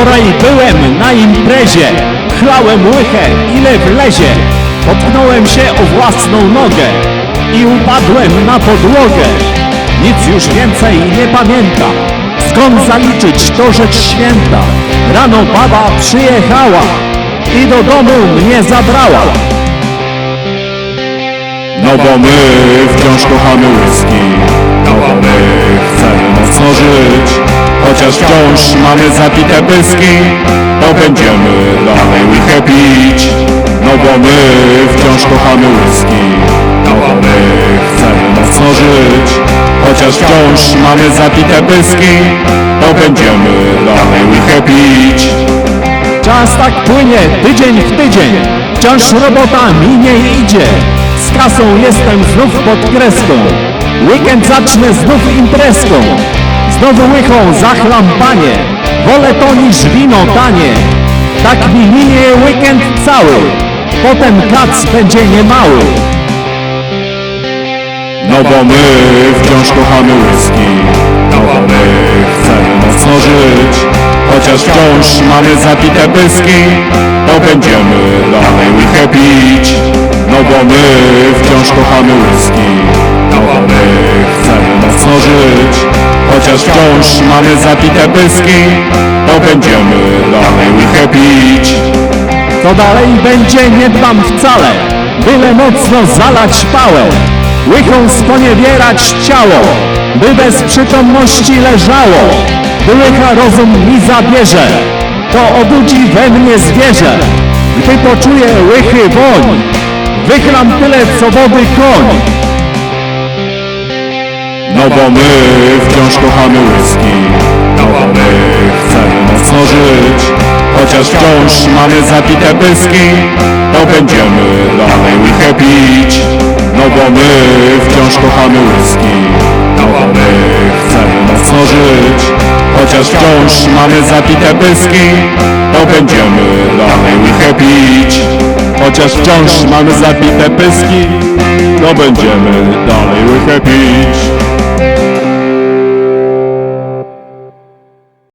Wczoraj byłem na imprezie, chlałem łychę ile wlezie. Potknąłem się o własną nogę i upadłem na podłogę. Nic już więcej nie pamiętam. Skąd zaliczyć to rzecz święta? Rano baba przyjechała i do domu mnie zabrała. No bo my wciąż kochamy whisky No bo my chcemy mocno żyć Chociaż wciąż mamy zapite pyski To będziemy dalej łychę pić No bo my wciąż kochamy whisky No bo my chcemy mocno żyć Chociaż wciąż mamy zapite pyski To będziemy dalej łychę pić Czas tak płynie, tydzień w tydzień. Wciąż robota mi nie idzie. Z kasą jestem znów pod kreską. Weekend zacznę znów imprezką. Znowu łychą zachlam panie. Wolę to niż wino tanie. Tak mi minie weekend cały. Potem kac będzie niemały. No bo my wciąż kochamy whisky No bo my chcemy mocno żyć Chociaż wciąż mamy zapite pyski To będziemy dalej łychę pić No bo my wciąż kochamy whisky No bo my chcemy mocno żyć Chociaż wciąż mamy zapite pyski To będziemy dalej łychę pić Co dalej będzie nie dbam wcale. Byle mocno zalać pałę. Łychą sponiewierać ciało, by bez przytomności leżało. Gdy łycha rozum mi zabierze, to obudzi we mnie zwierzę. Gdy poczuję łychy woń, wychlam tyle co wody koń. No bo my wciąż kochamy whisky. No bo my chcemy mocno żyć Chociaż wciąż mamy zapite pyski To będziemy dalej łychę pić. No bo my wciąż kochamy whisky. No bo my chcemy mocno żyć Chociaż wciąż mamy zapite pyski To będziemy dalej łychę pić. Chociaż wciąż mamy zapite pyski To będziemy dalej łychę pić